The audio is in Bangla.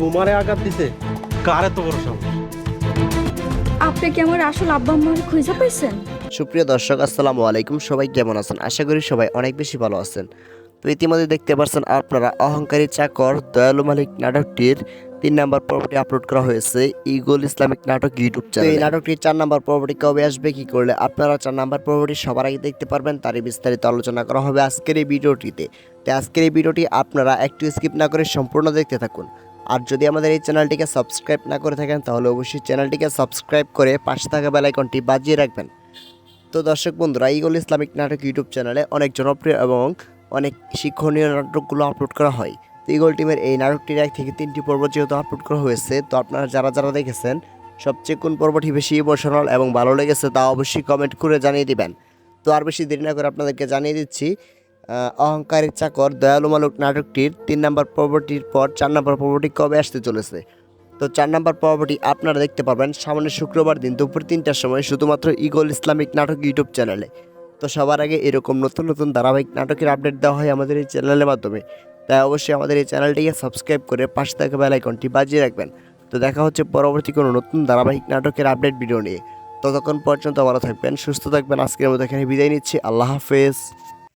তোমারে আঘাত দিছে কার তো বড় সাহস আপনি কি আমার আসল আব্বা আম্মার খুঁজে পাইছেন? সুপ্রিয় দর্শক আসসালামু আলাইকুম। সবাই কেমন আছেন? আশা করি সবাই অনেক বেশি ভালো আছেন। তো ইতিমধ্যে দেখতে পাচ্ছেন আপনারা অহংকারী চাকর দয়ালু মালিক নাটকটির তিন নাম্বার পর্বটি আপলোড করা হয়েছে ইগল ইসলামিক নাটক ইউটিউব চ্যানেল এই নাটকটির চার নাম্বার পর্বটি কবে আসবে কি করলে আপনারা চার নাম্বার পর্বটি সবার আগে দেখতে পারবেন তারই বিস্তারিত আলোচনা করা হবে আজকের এই ভিডিওটিতে। তো আজকের এই ভিডিওটি আপনারা একটু স্কিপ না করে সম্পূর্ণ দেখতে থাকুন। আর যদি আমাদের এই চ্যানেলটিকে সাবস্ক্রাইব না করে থাকেন, তাহলে অবশ্যই চ্যানেলটিকে সাবস্ক্রাইব করে পাশে থাকা বেল আইকনটি বাজিয়ে রাখবেন। তো দর্শক বন্ধুরা ইগল ইসলামিক নাটক ইউটিউব চ্যানেলে অনেক জনপ্রিয় এবং অনেক শিক্ষণীয় নাটকগুলো আপলোড করা হয়। তো ইগল টিমের এই নাটকটির এক থেকে তিনটি পর্ব যেহেতু আপলোড করা হয়েছে, তো আপনারা যারা যারা দেখেছেন, সবচেয়ে কোন পর্বটি বেশি ইমোশনাল এবং ভালো লেগেছে তা অবশ্যই কমেন্ট করে জানিয়ে দিবেন। তো আর বেশি দেরি না করে আপনাদেরকে জানিয়ে দিচ্ছি অহংকারের চাকর, দয়ালু মালুক নাটকটির তিন নম্বর পর্বটির পর চার নম্বর পর্বটি কবে আসতে চলেছে? তো চার নম্বর পর্বটি আপনারা দেখতে পাবেন সামনে শুক্রবার দিন দুপুর তিনটার সময় শুধুমাত্র ইগল ইসলামিক নাটক ইউটিউব চ্যানেলে। তো সবার আগে এরকম নতুন নতুন ধারাবাহিক নাটকের আপডেট দেওয়া হয় আমাদের এই চ্যানেলের মাধ্যমে। তাই অবশ্যই আমাদের এই চ্যানেলটিকে সাবস্ক্রাইব করে পাশে থাকা বেল আইকনটি বাজিয়ে রাখবেন। তো দেখা হচ্ছে পরবর্তী কোনো নতুন ধারাবাহিক নাটকের আপডেট ভিডিও নিয়ে। ততক্ষণ পর্যন্ত ভালো থাকবেন, সুস্থ থাকবেন। আজকের মতো এখানে বিদায় নিচ্ছি। আল্লাহ হাফেজ।